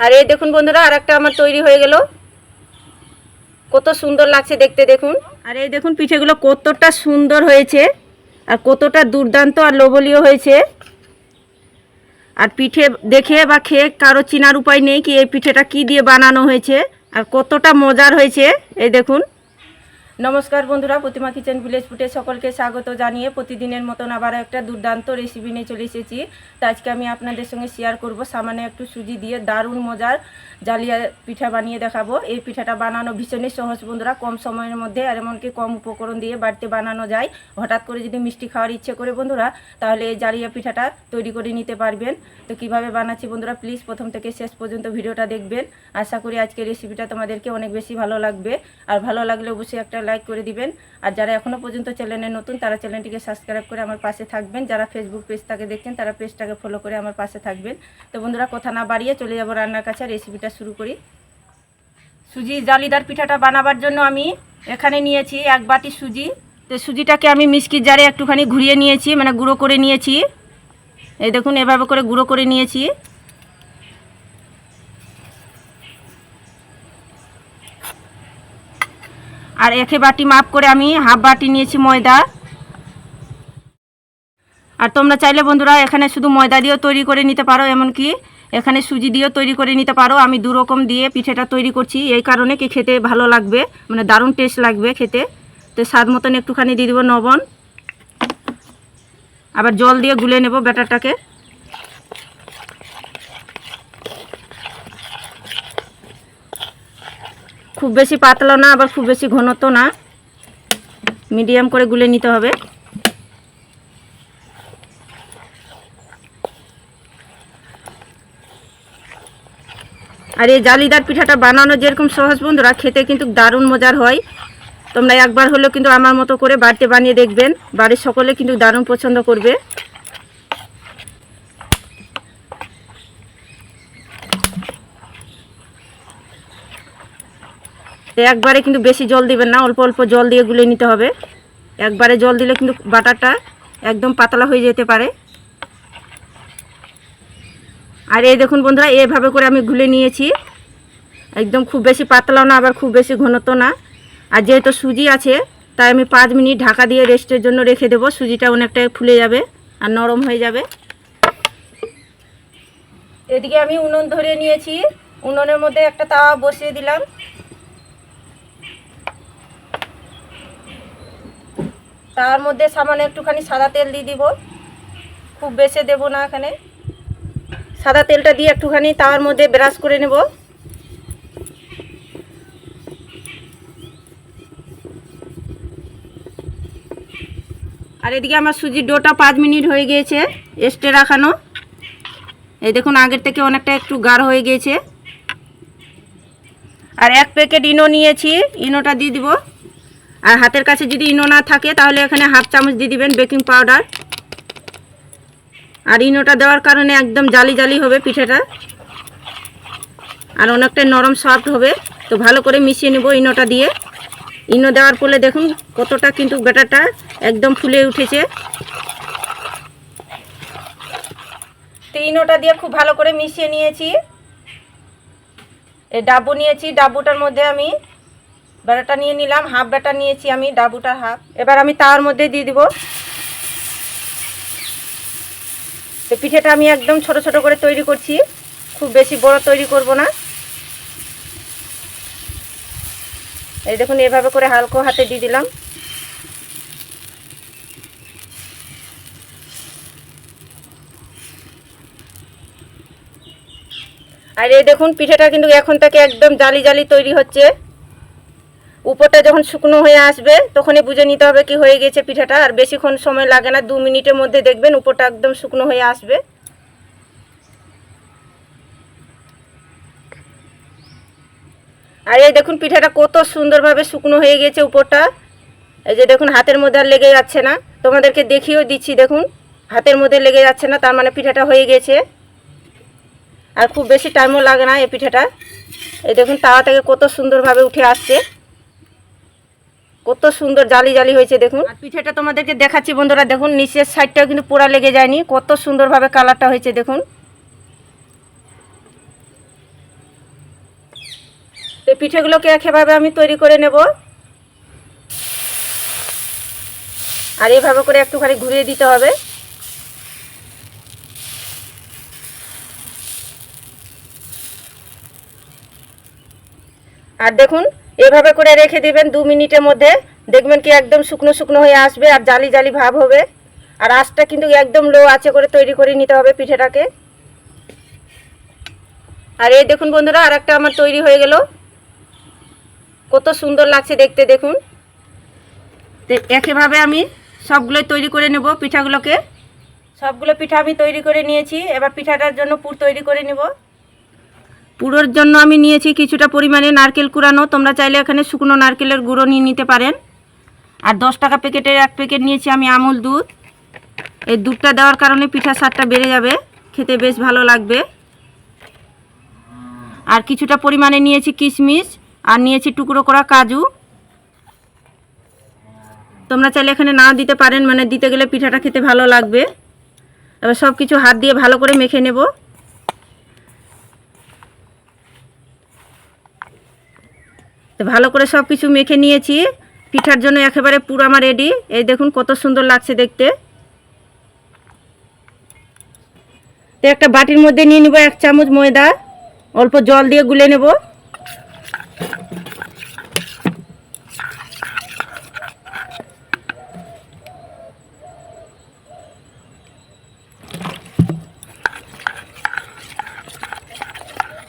আর এই দেখুন বন্ধুরা আর একটা আমার তৈরি হয়ে গেল। কত সুন্দর লাগছে দেখতে, দেখুন। আর এই দেখুন পিঠেগুলো কতটা সুন্দর হয়েছে, আর কতটা দুর্দান্ত আর লোভনীয় হয়েছে। আর পিঠে দেখে বা খেয়ে কারও চিনার উপায় নেই কি এই পিঠেটা কি দিয়ে বানানো হয়েছে, আর কতটা মজার হয়েছে, এই দেখুন। নমস্কার বন্ধুরা, প্রতিমা কিচেন ভিলেজ ফুটে সকলকে স্বাগত জানিয়ে প্রতিদিনের মতন আবার একটা দুর্দান্ত রেসিপি নিয়ে চলে এসেছি। তো আজকে আমি আপনাদের সঙ্গে শেয়ার করব। সামান্য একটু সুজি দিয়ে দারুণ মজার জালিয়া পিঠা বানিয়ে দেখাবো। এই পিঠাটা বানানো ভীষণই সহজ বন্ধুরা, কম সময়ের মধ্যে আর এমনকি কম উপকরণ দিয়ে বাড়িতে বানানো যায়। হঠাৎ করে যদি মিষ্টি খাওয়ার ইচ্ছে করে বন্ধুরা, তাহলে এই জালিয়া পিঠাটা তৈরি করে নিতে পারবেন। তো কীভাবে বানাচ্ছি বন্ধুরা প্লিজ প্রথম থেকে শেষ পর্যন্ত ভিডিওটা দেখবেন। আশা করি আজকের রেসিপিটা তোমাদেরকে অনেক বেশি ভালো লাগবে। আর ভালো লাগলে অবশ্যই একটা লাইক করে দিবেন। আর যারা এখনও পর্যন্ত চ্যানেলে নতুন, তারা চ্যানেলটিকে সাবস্ক্রাইব করে আমার পাশে থাকবেন। যারা ফেসবুক পেজটাকে দেখছেন, তারা পেজটাকে ফলো করে আমার পাশে থাকবেন। তো বন্ধুরা, কথা না বাড়িয়ে চলে যাব রান্নার কাছে রেসিপিটা শুরু করি। সুজি, জালিদার পিঠাটা বানাবার জন্য আমি এখানে নিয়েছি এক বাটি সুজি। তো সুজিটাকে আমি মিষ্টির জারে একটুখানি ঘুরিয়ে নিয়েছি মানে গুঁড়ো করে নিয়েছি। এই দেখুন, এভাবে করে গুঁড়ো করে নিয়েছি। আর একে বাটি মাপ করে আমি হাফ বাটি নিয়েছি ময়দা। আর তোমরা চাইলে বন্ধুরা এখানে শুধু ময়দা দিয়েও তৈরি করে নিতে পারো, এমনকি এখানে সুজি দিয়েও তৈরি করে নিতে পারো। আমি দু রকম দিয়ে পিঠেটা তৈরি করছি, এই কারণে কি খেতে ভালো লাগবে মানে দারুণ টেস্ট লাগবে খেতে। তো স্বাদ মতন একটুখানি দিয়ে দেবো লবণ। আবার জল দিয়ে গুলে নেব ব্যাটারটাকে। খুব বেশি পাতলা না, আবার খুব বেশি ঘনত্ব না। মিডিয়াম করে গুলে নিতে হবে। আর এই জালিদার পিঠাটা বানানো যেরকম সহজ, বন্ধুরা, খেতে কিন্তু দারুণ মজার হয়। তোমরা একবার হলেও কিন্তু আমার মতো করে বাড়িতে বানিয়ে দেখবেন। বাড়ির সকলে কিন্তু দারুণ পছন্দ করবে। একবারে কিন্তু বেশি জল দিবেন না, অল্প অল্প জল দিয়ে গুলে নিতে হবে। একবারে জল দিলে কিন্তু বাটারটা একদম পাতলা হয়ে যেতে পারে। আর এই দেখুন বন্ধুরা এইভাবে করে আমি গুলে নিয়েছি। একদম খুব বেশি পাতলাও না, আবার খুব বেশি ঘনত্ব না। আর যেহেতু সুজি আছে, তাই আমি পাঁচ মিনিট ঢাকা দিয়ে রেস্টের জন্য রেখে দেবো। সুজিটা অনেকটাই ফুলে যাবে আর নরম হয়ে যাবে। এদিকে আমি উনুন ধরে নিয়েছি। উনুনের মধ্যে একটা তাওয়া বসিয়ে দিলাম। তার মধ্যে সামান্য একটুখানি সাদা তেল দিয়ে দিব। খুব বেশি দেবো না এখানে। সাদা তেলটা দিয়ে একটুখানি তার মধ্যে ব্রাশ করে নেব। আর এদিকে আমার সুজির ডোটা পাঁচ মিনিট হয়ে গিয়েছে এস্টে রাখানো। এই দেখুন, আগের থেকে অনেকটা একটু গাঢ় হয়ে গিয়েছে। আর এক প্যাকেট ইনো নিয়েছি, ইনোটা দিয়ে দিব। আর হাতের কাছে যদি ইনো না থাকে, তাহলে এখানে হাফ চামচ দিয়ে দিবেন বেকিং পাউডার। আর ইনোটা দেওয়ার কারণে একদম জালি জালি হবে পিঠেটা। আর অনেকটা নরম সফট হবে। তো ভালো করে মিশিয়ে নেব ইনোটা দিয়ে। ইনো দেওয়ার ফলে দেখুন কতটা কিন্তু ব্যাটারটা একদম ফুলে উঠেছে। তো ইনোটা দিয়ে খুব ভালো করে মিশিয়ে নিয়েছি। এই ডাব্বু নিয়েছি ডাব্বুটার মধ্যে আমি ব্যাটাটা নিয়ে নিলাম হাফ বেটা নিয়েছি আমি ডাবুটার হাফ এবার আমি তার মধ্যে দিয়ে দিব। তো পিঠেটা আমি একদম ছোট ছোট করে তৈরি করছি। খুব বেশি বড় তৈরি করব না। এই দেখুন, এভাবে করে হালকা হাতে দিয়ে দিলাম। আর এই দেখুন, পিঠেটা কিন্তু এখন থেকে একদম জালি জালি তৈরি হচ্ছে। উপরটা যখন শুকনো হয়ে আসবে, তখনই বুঝে নিতে হবে কি হয়ে গেছে পিঠাটা। আর বেশিক্ষণ সময় লাগে না, দু মিনিটের মধ্যে দেখবেন উপরটা একদম শুকনো হয়ে আসবে। আর এই দেখুন পিঠাটা কত সুন্দরভাবে শুকনো হয়ে গেছে উপরটা। এই যে দেখুন, হাতের মধ্যে আর লেগে যাচ্ছে না। তোমাদেরকে দেখিয়েও দিচ্ছি, দেখুন, হাতের মধ্যে লেগে যাচ্ছে না, তার মানে পিঠাটা হয়ে গেছে। আর খুব বেশি টাইমও লাগে না এই পিঠাটা। এই দেখুন, তাওয়া থেকে কত সুন্দরভাবে উঠে আসছে। কত সুন্দর জালি জালি হয়েছে, দেখুন। আর পিঠেটা তোমাদেরকে দেখাচ্ছি বন্ধুরা, দেখুন, নিচের সাইডটাও কিন্তু পোড়া লেগে যায়নি। কত সুন্দরভাবে কালারটা হয়েছে, দেখুন। তো পিঠেগুলোকে একেভাবে আমি তৈরি করে নেব। আর এইভাবে করে একটুখানি ঘুরিয়ে দিতে হবে। আর দেখুন এভাবে করে রেখে দিবেন দু মিনিটের মধ্যে। দেখবেন কি একদম শুকনো শুকনো হয়ে আসবে আর জালি জালি ভাব হবে। আর আঁচটা কিন্তু একদম লো আছে করে তৈরি করে নিতে হবে পিঠেটাকে। আর এই দেখুন বন্ধুরা আর একটা আমার তৈরি হয়ে গেল। কত সুন্দর লাগছে দেখতে, দেখুন। তো একইভাবে আমি সবগুলোই তৈরি করে নেব পিঠাগুলোকে। সবগুলো পিঠা আমি তৈরি করে নিয়েছি। এবার পিঠাটার জন্য পুর তৈরি করে নেব। পুরোর জন্য আমি নিয়েছি কিছুটা পরিমাণে নারকেল কুড়ানো। তোমরা চাইলে এখানে শুকনো নারকেলের গুঁড়ো নিয়ে নিতে পারেন। আর দশ টাকা প্যাকেটের এক প্যাকেট নিয়েছি আমি আমুল দুধ। এই দুধটা দেওয়ার কারণে পিঠার স্বাদটা বেড়ে যাবে। খেতে বেশ ভালো লাগবে। আর কিছুটা পরিমাণে নিয়েছি কিশমিশ আর নিয়েছি টুকরো করা কাজু। তোমরা চাইলে এখানে না দিতে পারেন মানে দিতে গেলে পিঠাটা খেতে ভালো লাগবে। এবার সব কিছু হাত দিয়ে ভালো করে মেখে নেব। তো ভালো করে সব কিছু মেখে নিয়েছি। পিঠার জন্য একেবারে পুরো আমার রেডি এই দেখুন কত সুন্দর লাগছে দেখতে। তো একটা বাটির মধ্যে নিয়ে নেব এক চামচ ময়দা। অল্প জল দিয়ে গুলে নেব।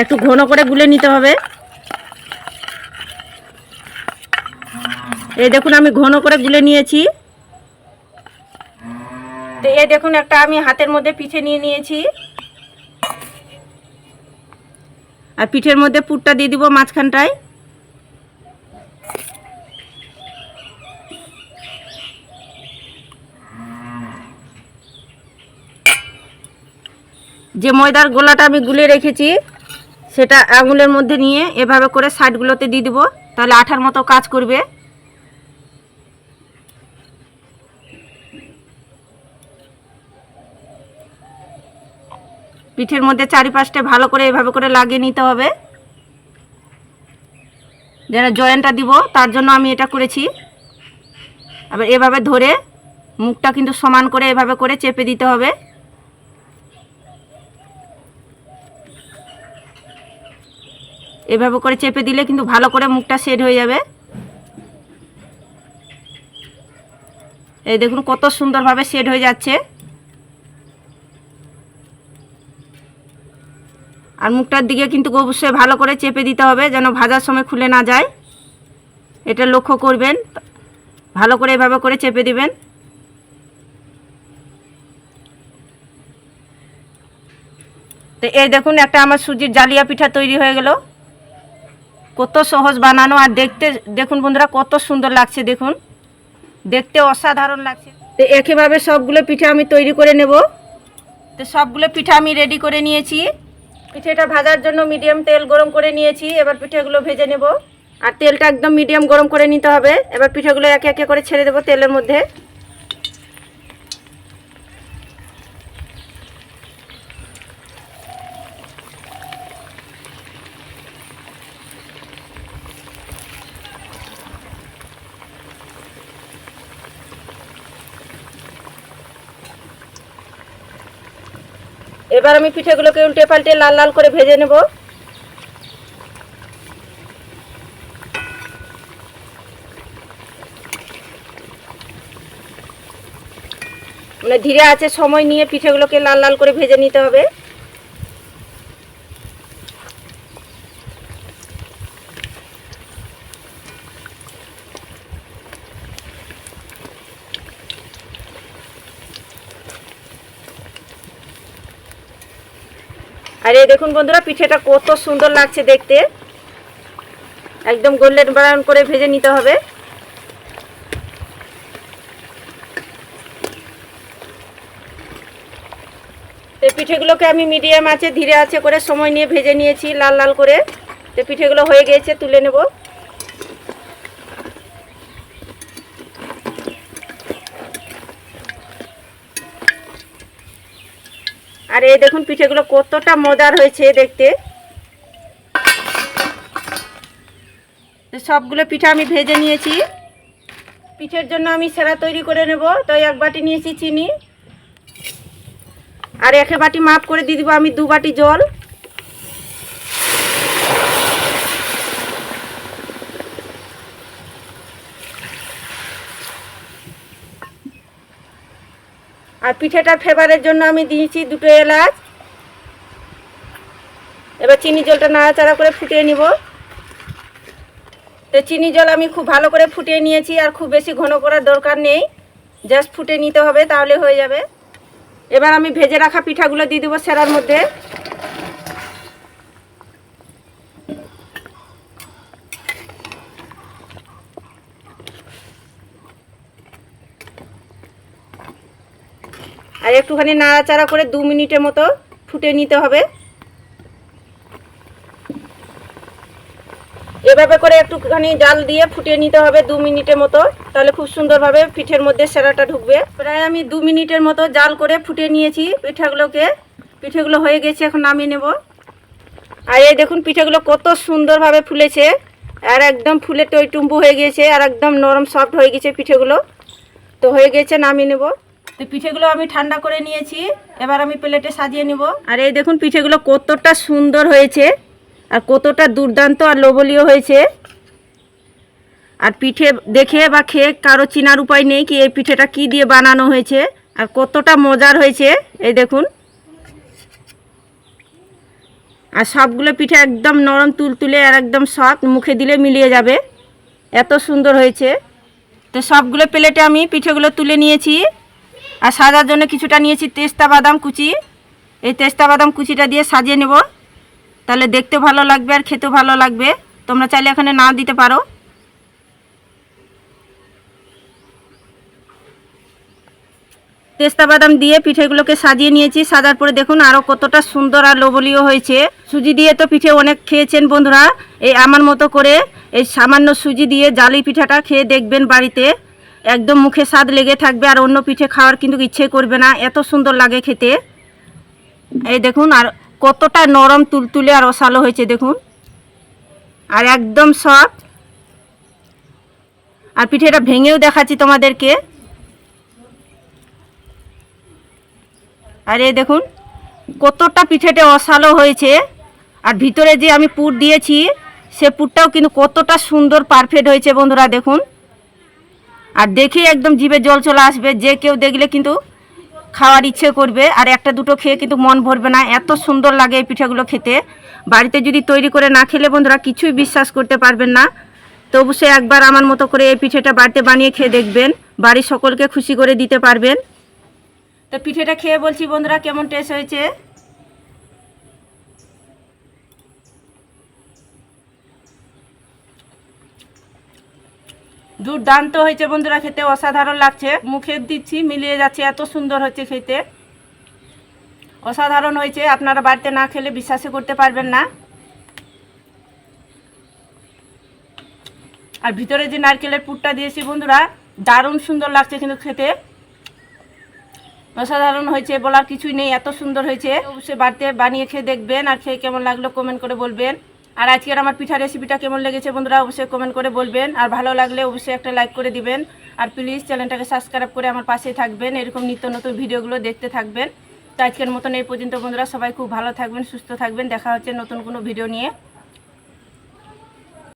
একটু ঘন করে গুলে নিতে হবে। এই দেখুন, আমি ঘন করে গুলে নিয়েছি। তো এই দেখুন, একটা আমি হাতের মধ্যে পিঠে নিয়ে নিয়েছি। আর পিঠের মধ্যে পুরটা দিয়ে দিব মাঝখানটায়। যে ময়দার গোলাটা আমি গুলে রেখেছি, সেটা আঙুলের মধ্যে নিয়ে এভাবে করে সাইডগুলোতে দিয়ে দিব, তাহলে আঠার মতো কাজ করবে। পিঠের মধ্যে চারিপাশটা ভালো করে এভাবে করে লাগিয়ে নিতে হবে। যেন জয়েন্টটা দিব, তার জন্য আমি এটা করেছি। আবার এভাবে ধরে মুখটা কিন্তু সমান করে এভাবে করে চেপে দিতে হবে। এভাবে করে চেপে দিলে কিন্তু ভালো করে মুখটা সেট হয়ে যাবে। এই দেখুন কত সুন্দরভাবে সেট হয়ে যাচ্ছে। আর মুখটার দিকে কিন্তু অবশ্যই ভালো করে চেপে দিতে হবে যেন ভাজার সময় খুলে না যায়। এটা লক্ষ্য করবেন। ভালো করে এভাবে করে চেপে দিবেন। তো এই দেখুন, একটা আমার সুজির জালিয়া পিঠা তৈরি হয়ে গেল। কত সহজ বানানো আর দেখতে, দেখুন বন্ধুরা, কত সুন্দর লাগছে দেখুন। দেখতে অসাধারণ লাগছে। তো একইভাবে সবগুলো পিঠা আমি তৈরি করে নেব। তো সবগুলো পিঠা আমি রেডি করে নিয়েছি। পিঠেটা ভাজার জন্য মিডিয়াম তেল গরম করে নিয়েছি। এবার পিঠেগুলো ভেজে নেব। আর তেলটা একদম মিডিয়াম গরম করে নিতে হবে। এবার পিঠেগুলো একে একে করে ছেড়ে দেবো তেলের মধ্যে। এবার আমি পিঠেগুলোকে উল্টে পাল্টে লাল লাল করে ভেজে নেব। মানে ধীরে আছে, সময় নিয়ে পিঠেগুলোকে লাল লাল করে ভেজে নিতে হবে। আর এই দেখুন বন্ধুরা, পিঠেটা কত সুন্দর লাগছে দেখতে। একদম গোল্ডেন ব্রাউন করে ভেজে নিতে হবে। তো পিঠেগুলোকে আমি মিডিয়াম আছে, ধীরে আছে করে সময় নিয়ে ভেজে নিয়েছি, লাল লাল করে। তো পিঠেগুলো হয়ে গিয়েছে তুলে নেব। এই দেখুন পিঠেগুলো কতটা মজার হয়েছে দেখতে। সবগুলো পিঠা আমি ভেজে নিয়েছি। পিঠের জন্য আমি সেরা তৈরি করে নেব। তো এক বাটি নিয়েছি চিনি। আর এক বাটি মাপ করে দিয়ে দিব আমি দু বাটি জল। আর পিঠেটা ফেভারের জন্য আমি দিয়েছি দুটো এলাচ। এবার চিনি জলটা নাড়াচাড়া করে ফুটিয়ে নিব। তো চিনি জল আমি খুব ভালো করে ফুটিয়ে নিয়েছি আর খুব বেশি ঘন করার দরকার নেই। জাস্ট ফুটে নিতে হবে, তাহলে হয়ে যাবে। এবার আমি ভেজে রাখা পিঠাগুলো দিয়ে দেবো সেরার মধ্যে। আর একটুখানি নাড়াচাড়া করে দু মিনিটের মতো ফুটে নিতে হবে। এভাবে করে একটুখানি জাল দিয়ে ফুটিয়ে নিতে হবে দু মিনিটের মতো, তাহলে খুব সুন্দরভাবে পিঠের মধ্যে সেরাটা ঢুকবে। প্রায় আমি দু মিনিটের মতো জাল করে ফুটিয়ে নিয়েছি পিঠাগুলোকে। পিঠেগুলো হয়ে গেছে, এখন নামিয়ে নেব। আর এই দেখুন পিঠেগুলো কত সুন্দরভাবে ফুলেছে, আর একদম ফুলে টইটুম্বু হয়ে গেছে, আর একদম নরম সফট হয়ে গেছে পিঠেগুলো। তো হয়ে গেছে, নামিয়ে নেব। তো পিঠেগুলো আমি ঠান্ডা করে নিয়েছি। এবার আমি প্লেটে সাজিয়ে নেব। আর এই দেখুন পিঠেগুলো কতটা সুন্দর হয়েছে। আর কতটা দুর্দান্ত আর লোভনীয় হয়েছে। আর পিঠে দেখে বা খেয়ে কারও চিনার উপায় নেই কি এই পিঠেটা কি দিয়ে বানানো হয়েছে। আর কতটা মজার হয়েছে, এই দেখুন। আর সবগুলো পিঠে একদম নরম, তুলতুলে আর একদম সফট, মুখে দিলে মিলিয়ে যাবে। এত সুন্দর হয়েছে। তো সবগুলো প্লেটে আমি পিঠেগুলো তুলে নিয়েছি। আর সাজার জন্য কিছুটা নিয়েছি তেস্তা বাদাম কুচি। এই তেস্তা বাদাম কুচিটা দিয়ে সাজিয়ে নেব। তাহলে দেখতে ভালো লাগবে আর খেতেও ভালো লাগবে। তোমরা চাইলে এখানে না দিতে পারো। তেস্তা বাদাম দিয়ে পিঠেগুলোকে সাজিয়ে নিয়েছি। সাজার পরে দেখুন আরও কতটা সুন্দর আর লোভনীয় হয়েছে। সুজি দিয়ে তো পিঠে অনেক খেয়েছেন বন্ধুরা। এই আমার মতো করে এই সামান্য সুজি দিয়ে জালি পিঠাটা খেয়ে দেখবেন বাড়িতে। একদম মুখে স্বাদ লেগে থাকবে আর অন্য পিঠে খাওয়ার কিন্তু ইচ্ছে করবে না। এত সুন্দর লাগে খেতে। এই দেখুন, আর কতটা নরম, তুলতুলে আর রসালো হয়েছে, দেখুন। আর একদম সফট আর পিঠেটা ভেঙেও দেখাচ্ছি তোমাদেরকে। আর এই দেখুন, কতটা পিঠেটা অসালো হয়েছে। আর ভিতরে যে আমি পুর দিয়েছি, সে পুরটাও কিন্তু কতটা সুন্দর পারফেক্ট হয়েছে বন্ধুরা, দেখুন। আর দেখে একদম জিভে জল চলে আসবে, যে কেউ দেখলে কিন্তু খাওয়ার ইচ্ছে করবে, আর একটা দুটো খেয়ে কিন্তু মন ভরবে না। এত সুন্দর লাগে এই পিঠাগুলো খেতে। বাড়িতে যদি তৈরি করে না খেলে বন্ধুরা কিছুই বিশ্বাস করতে পারবেন না। তো অবশ্যই একবার আমার মতো করে এই পিঠেটা বাড়িতে বানিয়ে খেয়ে দেখবেন। বাড়ির সকলকে খুশি করে দিতে পারবেন। তো পিঠেটা খেয়ে বলছি বন্ধুরা, কেমন টেস্ট হয়েছে? দুর্দান্ত হয়েছে বন্ধুরা খেতে, অসাধারণ লাগছে। মুখে দিচ্ছি, মিলিয়ে যাচ্ছে, এত সুন্দর হচ্ছে খেতে। অসাধারণ হয়েছে, আপনারা বাড়িতে না খেলে বিশ্বাসই করতে পারবেন না। আর ভিতরে যে নারকেলের পুরটা দিয়েছি বন্ধুরা, দারুণ সুন্দর লাগছে কিন্তু খেতে। অসাধারণ হয়েছে, বলার কিছুই নেই, এত সুন্দর হয়েছে। অবশ্যই বাড়িতে বানিয়ে খেয়ে দেখবেন আর খেয়ে কেমন লাগল কমেন্ট করে বলবেন। আর আজকের আমার পিঠা রেসিপিটা কেমন লেগেছে বন্ধুরা অবশ্যই কমেন্ট করে বলবেন। আর ভালো লাগলে অবশ্যই একটা লাইক করে দিবেন। আর প্লিজ চ্যানেলটাকে সাবস্ক্রাইব করে আমার পাশে থাকবেন। এরকম নিত্য নতুন ভিডিওগুলো দেখতে থাকবেন। তো আজকের মতন এই পর্যন্ত বন্ধুরা সবাই খুব ভালো থাকবেন, সুস্থ থাকবেন। দেখা হচ্ছে নতুন কোনো ভিডিও নিয়ে।